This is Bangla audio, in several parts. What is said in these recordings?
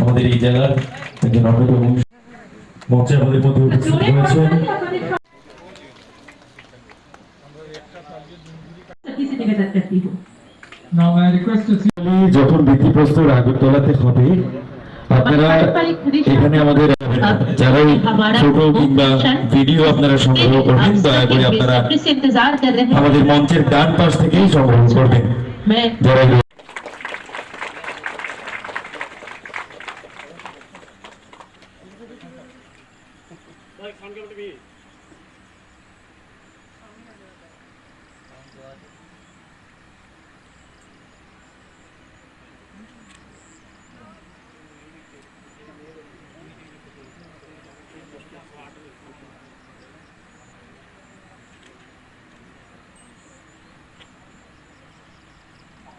আমাদের এই জেলার একজন অন্যতম মঞ্চে আমাদের মধ্যে উপস্থিত হয়েছেন যখন ভিত্তিপ্রস্তর আগরতলাতে হবে আপনারা এখানে আমাদের যারা ফটো কিংবা ভিডিও আপনারা সংগ্রহ করবেন দয়া করে আপনারা আমাদের মঞ্চের ডান পাশ থেকেই সংগ্রহ করবেন। যারা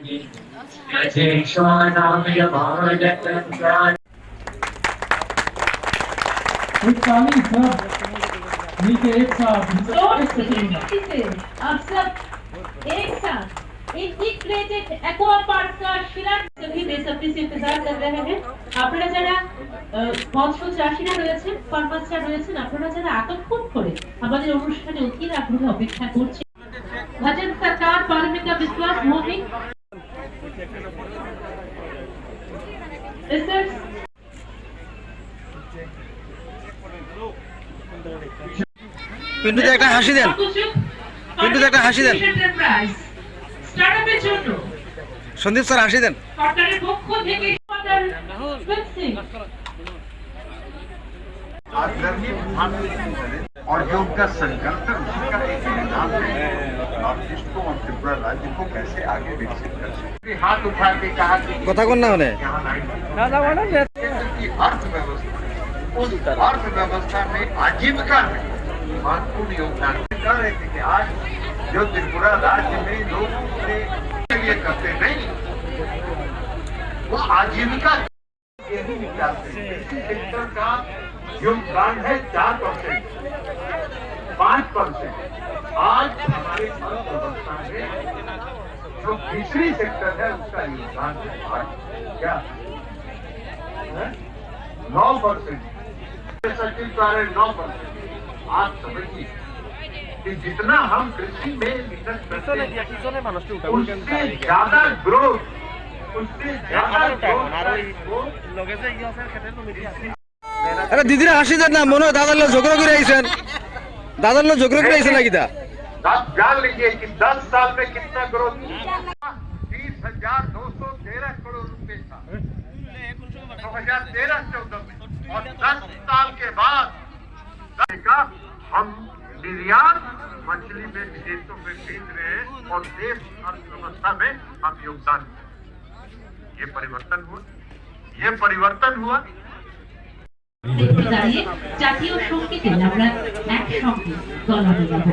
এই- Pasang एक ताली सब नीचे एक साथ जोर एक से सेकंड तेजी से आप सब एक साथ इंटीग्रेटेड एक्वा पार्क का शिलान्यास सभी बेसब्री से इंतजार कर रहे हैं আপনারা যারা মঞ্চ চাষিরা রয়েছেন কর্মচারীরা রয়েছেন আপনারা যারা এতক্ষণ করে আমাদের অনুষ্ঠানে অধীর আগ্রহে অপেক্ষা করছেন भजन सरकार पालने का विश्वास मोदी Is there পিন্টুতে একটা হাসি দেন পিন্টুতে একটা হাসি দেন। স্টার্টআপের জন্য সন্দীপ স্যার হাসি দেন সরকারের পক্ষ থেকে সরকার ফিক্সিং और योग का संकल्प उसी का एक निजाम है राज्य को कैसे हाथ उठा के कहा कथा कौन ना अर्थव्यवस्था में आजीविका में महत्वपूर्ण योगदान कर रहे थे कि आज जो त्रिपुरा राज्य में लोग लिए करते नहीं वो आजीविका यही निकालते का योगदान है चार परसेंट पाँच परसेंट आज हमारे अर्थव्यवस्था में जो फिशरी सेक्टर है उसका योगदान है आज क्या नौ परसेंट सचिव कार्य नौ परसेंट आप समझिए कि जितना हम कृषि में इन्वेस्ट करते हैं उससे ज्यादा ग्रोथ उससे ज्यादा ग्रोथ আরে দিদিরা হাসি দেন না মনে হয় দাদার লোক ঝগড়া করে আইছেন দাদার লোক ঝগড়া করে আইছেন নাকি তা आप जान लीजिए कि 10 साल में कितना ग्रोथ तीस हजार दो सौ तेरह करोड़ रुपए था दो हजार तेरह चौदह में और 10 साल के बाद का हम निर्यात मछली में विदेशों में भेज रहे हैं और देश अर्थव्यवस्था में हम योगदान कर रहे हैं। ये परिवर्तन हुआ ये परिवर्तन हुआ দেখতে দাঁড়িয়ে জাতীয় সঙ্গীতে আমরা একসঙ্গে গলা মেলাবো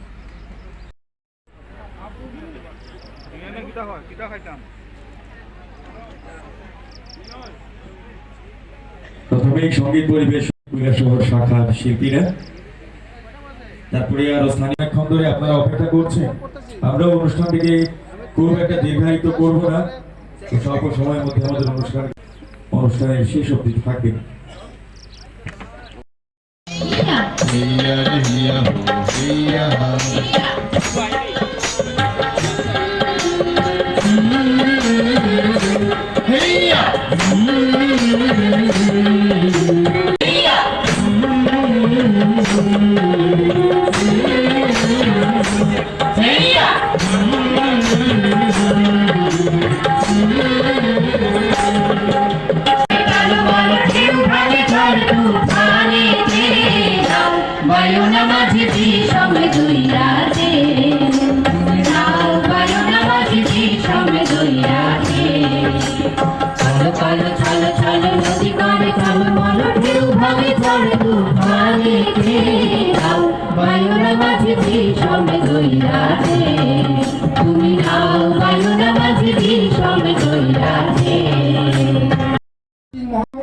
প্রথমেই সংগীত পরিবেশ শহর শাখার শিল্পীরা। তারপরে আরও স্থানীয় ক্ষণ ধরে আপনারা অপেক্ষা করছেন। আমরা অনুষ্ঠানটিকে খুব একটা দীর্ঘায়িত করব না। স্বল্প সময়ের মধ্যে আমাদের অনুষ্ঠান অনুষ্ঠানের শেষ অবধি থাকবে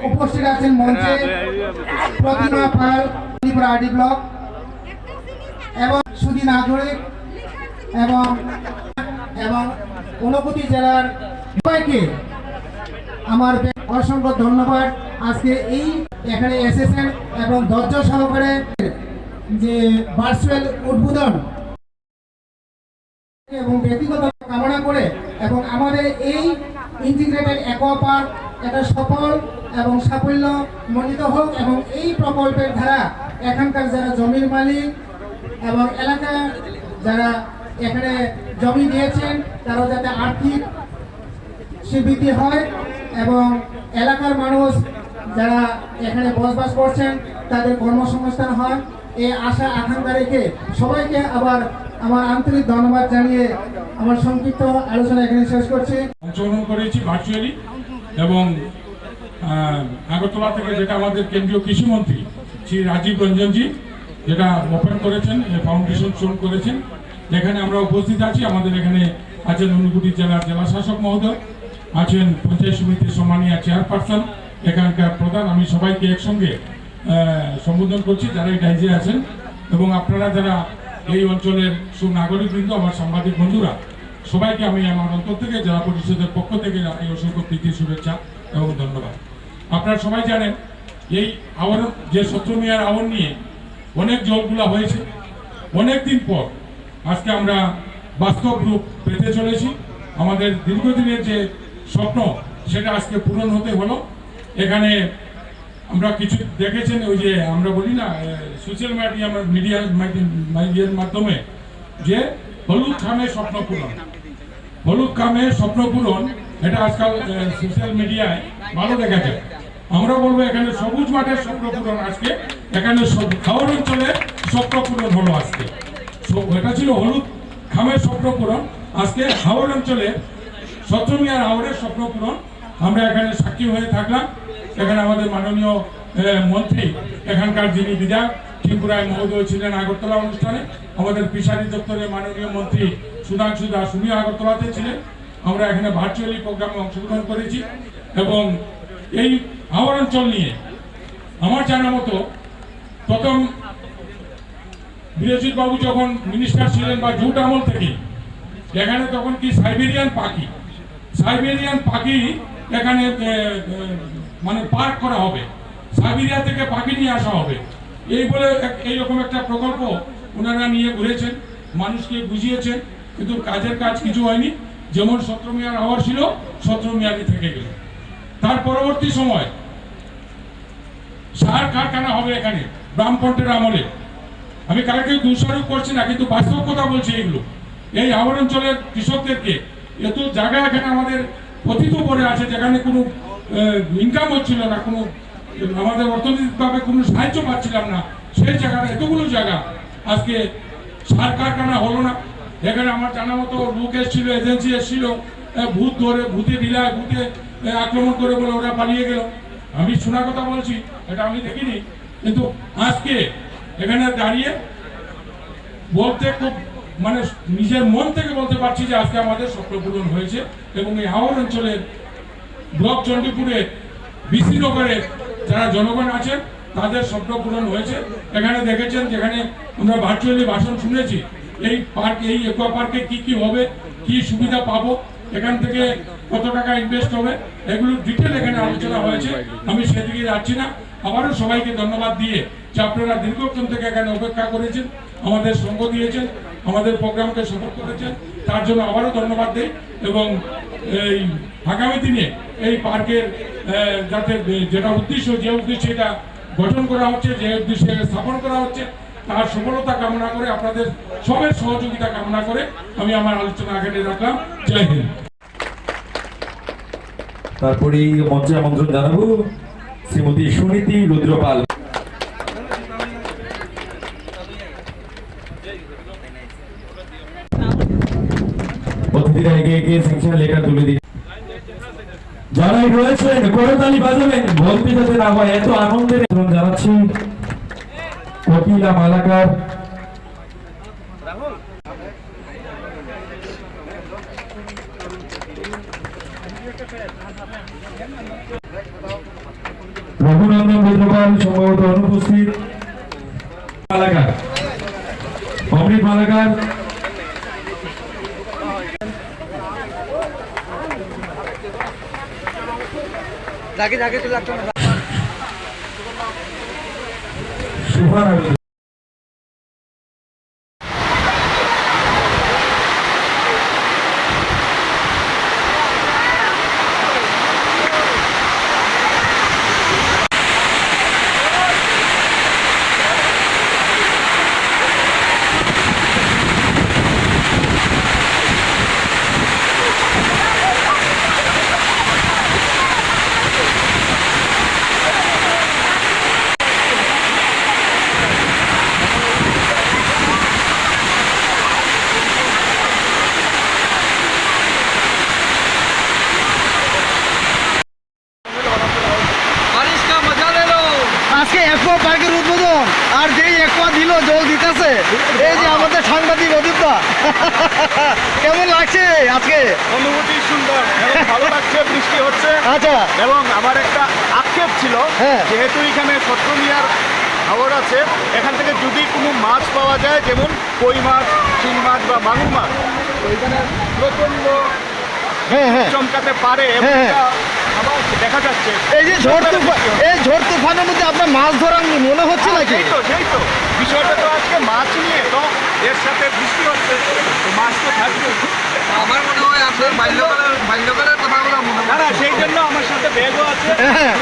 উপস্থিত আছেন মঞ্চে প্রতিমা পাল ব্লক, এবং সুদিন আধুনিক এবং এবং ঊনকোটি জেলার সবাইকে আমার অসংখ্য ধন্যবাদ। আজকে এই এখানে এসেছেন এবং ধৈর্য সহকারে যে ভার্চুয়াল উদ্বোধন এবং ব্যক্তিগত কামনা করে এবং আমাদের এই ইন্টিগ্রেটেড অ্যাকোয়া পার্ক এটা সফল এবং সাফল্য মণ্ডিত হোক এবং এই প্রকল্পের দ্বারা এখানকার যারা জমির মালিক এবং এলাকা যারা এখানে জমি দিয়েছেন তারাও যাতে আর্থিক স্বীকৃতি হয় এবং এলাকার মানুষ যারা এখানে বসবাস করছেন, তাদের কর্মসংস্থান হয়। এই আশা, আকাঙ্ক্ষা রেখে সবাইকে আবার আমার আন্তরিক ধন্যবাদ জানিয়ে আমার সংক্ষিপ্ত আলোচনা এখানে শেষ করছি। অংশগ্রহণ করেছি ভার্চুয়ালি এবং আগরতলা থেকে যেটা আমাদের কেন্দ্রীয় কৃষিমন্ত্রী শ্রী রাজীব রঞ্জনজি যেটা ওপেন করেছেন ফাউন্ডেশন শুরু করেছেন, যেখানে আমরা উপস্থিত আছি। আমাদের এখানে আছেন ঊনকোটি জেলার জেলা শাসক মহোদয়, আছেন পঞ্চায়েত সমিতির সম্মানীয় চেয়ারপারসন এখানকার প্রধান। আমি সবাইকে একসঙ্গে সম্বোধন করছি, যারা এই ডাইজে আছেন এবং আপনারা যারা এই অঞ্চলের সুনাগরিকবৃন্দ, আমার সাংবাদিক বন্ধুরা, সবাইকে আমি আমার অন্তর থেকে, জেলা পরিষদের পক্ষ থেকে এই অসংখ্য প্রীতি, শুভেচ্ছা এবং ধন্যবাদ। আপনারা সবাই জানেন, এই আবরণ, যে শত্রু মিয়ার আবরণ নিয়ে অনেক জলগুলা হয়েছে। অনেক দিন পর আজকে আমরা বাস্তব রূপ পেতে চলেছি। আমাদের দীর্ঘদিনের যে স্বপ্ন, সেটা আজকে পূরণ হতে হলো। এখানে আমরা কিছু দেখেছেন, ওই যে আমরা বলি না সোশ্যাল মিডিয়া মিডিয়া মিডিয়ার মাধ্যমে যে হলুদ খামে স্বপ্ন পূরণ। হলুদ কামে স্বপ্ন পূরণ, এটা আজকাল সোশ্যাল মিডিয়ায় ভালো দেখা যায় আমরা বলব এখানে সবুজ মাঠের স্বপ্ন পূরণ আজকে, এখানে খাওয়ার অঞ্চলে স্বপ্ন পূরণ হলো আজকে। এটা ছিল হলুদ খামের স্বপ্ন পূরণ। আজকে হাওড় অঞ্চলে সত্রমিয়ার হাওড়ের স্বপ্ন পূরণ। আমরা এখানে সাক্ষী হয়ে থাকলাম। এখানে আমাদের মাননীয় মন্ত্রী, এখানকার যিনি বিধায়ক ত্রিপুরায় মহোদয় ছিলেন আগরতলা অনুষ্ঠানে। আমাদের ফিশারি দপ্তরের মাননীয় মন্ত্রী সুধাংশু দাস, উনিও আগরতলাতে ছিলেন। আমরা এখানে ভার্চুয়ালি প্রোগ্রামে অংশগ্রহণ করেছি। এবং এই হাওড় অঞ্চল নিয়ে আমার জানা মতো প্রথম বাবু যখন মিনিস্টার ছিলেন বা জুট আমল থেকে, এখানে তখন কি সাইবেরিয়ান পাখি? সাইবেরিয়ান পাখি এখানে মানে পার্ক করা হবে। সাইবেরিয়া থেকে পাখি নিয়ে আসা হবে। এই বলে এইরকম একটা প্রকল্প ওনারা নিয়ে ঘুরেছেন, মানুষকে বুঝিয়েছেন, কিন্তু কাজের কাজ কিছু হয়নি। যেমন সতেরো মেয়ার হওয়ার ছিল, সতেরো মেয়ারই থেকে গেল। তার পরবর্তী সময় সার কারখানা হবে এখানে ব্রাহ্মণের আমলে। আমি কাউকে দোষারোপ করছি না, কিন্তু বাস্তব কথা বলছি এগুলো। এই আবার অঞ্চলের কৃষকদেরকে। এত জায়গা এখানে আমাদের কথিত পড়ে আছে, যেখানে কোনো ইনকাম হচ্ছিল না, কোনো, আমাদের অর্থনৈতিকভাবে কোনো সাহায্য পাচ্ছিলাম না। সেই জায়গাটা, এতগুলো জায়গা। আজকে সার কারখানা হলো না। এখানে আমার জানা মতো লোক এসেছিল, এজেন্সি এসেছিল ভূত ধরে, ভূতে বিলায়, ভূতে আক্রমণ করে বলে ওরা পালিয়ে গেল। আমি শোনা কথা বলছি, এটা আমি দেখিনি। কিন্তু আজকে এখানে দাঁড়িয়ে বলতে খুব মানে নিজের মন থেকে বলতে পারছি যে আজকে আমাদের স্বপ্ন পূরণ হয়েছে এবং এই হাওড় অঞ্চলের ব্লক চণ্ডীপুরের বিসি নগরের যারা জনগণ আছেন, তাদের স্বপ্ন পূরণ হয়েছে। এখানে দেখেছেন যেখানে আমরা ভার্চুয়ালি ভাষণ শুনেছি, এই পার্ক এই একোয়া পার্কে কি কি হবে, কি সুবিধা পাবো, এখান থেকে কত টাকা ইনভেস্ট হবে, এগুলো ডিটেল এখানে আলোচনা হয়েছে। আমি সেদিকে যাচ্ছি না। আবারও সবাইকে ধন্যবাদ দিয়ে যে আপনারা দীর্ঘক্ষণ থেকে এখানে অপেক্ষা করেছেন, আমাদের সঙ্গ দিয়েছেন, আমাদের প্রোগ্রামকে সফল করেছেন, তার জন্য আবারও ধন্যবাদ দিই এবং এই আগামী দিনে এই পার্কের যাতে যেটা উদ্দেশ্য, যে উদ্দেশ্যে এটা গঠন করা হচ্ছে, যে উদ্দেশ্যে স্থাপন করা হচ্ছে, তার সফলতা কামনা করে আপনাদের সবের সহযোগিতা কামনা করে আমি আমার আলোচনা এখানে রাখলাম। জয় হিন্দ। তারপরে মঞ্চে আমন্ত্রণ জানাব শ্রীমতী সুনীতি রুদ্রপাল। শিক্ষার্থীরা এগিয়ে গিয়ে সেকশন লেটার তুলে দিচ্ছে যারাই রয়েছেন, করতালি বাজাবেন ভর্তি যাতে না হয়, এত আনন্দের জানাচ্ছি কপিলা মালাকার। রঘুনন্দন ভদ্রপাল সম্ভবত অনুপস্থিত। মালাকার। যাকে আগে চলে আসতো সুহান আলী আজকে একোয়া পার্কের উদ্বোধন। আর যেই একোয়া দিল জল দিতেছে। এই যে আমাদের সাংবাদিক অদীপদা। কেমন লাগছে আজকে? অনুভূতি সুন্দর ভালো লাগছে বৃষ্টি হচ্ছে। আচ্ছা। এবং আমার একটা আক্ষেপ ছিল হ্যাঁ। যেহেতু এখানে সত্রমিয়ার খাবার আছে এখান থেকে যদি কোনো মাছ পাওয়া যায় যেমন কই মাছ শিং মাছ বা মাগুর মাছ তো এখানে প্রচণ্ড হ্যাঁ হ্যাঁ। চমকাতে পারে হ্যাঁ, দেখা যাচ্ছে। এই যে ঝড় তুফান এই ঝড় তুফানের মধ্যে আপনার মাছ ধরার মনে হচ্ছে নাকি? সেই তো সেই তো। বিষয়টা তো আজকে মাছ নিয়ে তো এর সাথে বৃষ্টি হচ্ছে। তো মাছ তো থাকবে আমার মনে হয় আপনার বাল্যকালের বাল্যকালের কথাগুলো মনে না না সেই জন্য আমার সাথে ব্যাগও হ্যাঁ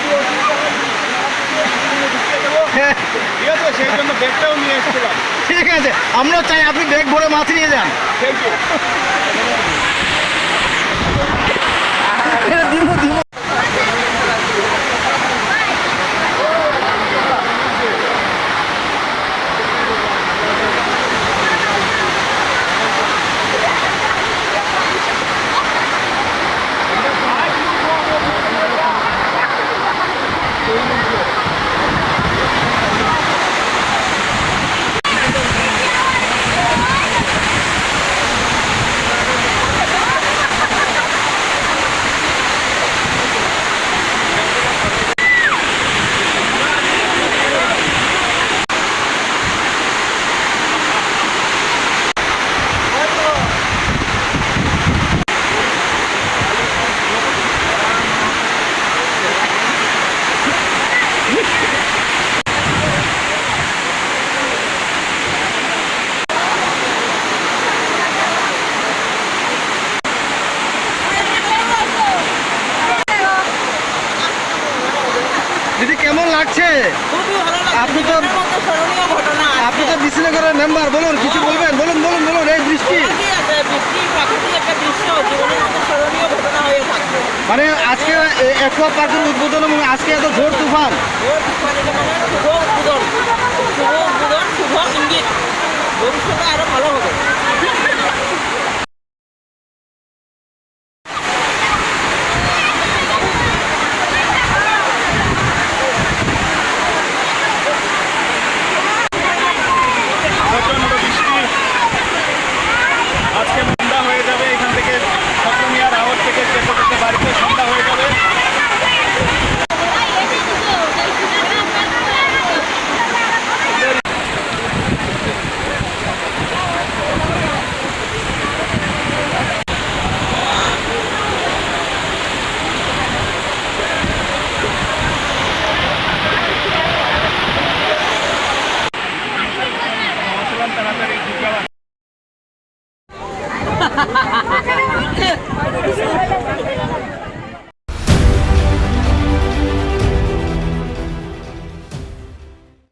হ্যাঁ, ঠিক আছে সেই জন্য ব্যাগটাও নিয়ে এসেছিলাম। ঠিক আছে আমরা চাই আপনি ব্যাগ ভরে মাছ নিয়ে যান। থ্যাংক ইউ লাগছে। আপনি তো আপনি তো বিশ্বনগরের মেম্বার বলুন কিছু বলবেন? বলুন বলুন বলুন এই বৃষ্টি মানে আজকে একোয়া পার্কের উদ্বোধন এবং আজকে এত ঝড় তুফান। ভবিষ্যতে আরও ভালো হবে।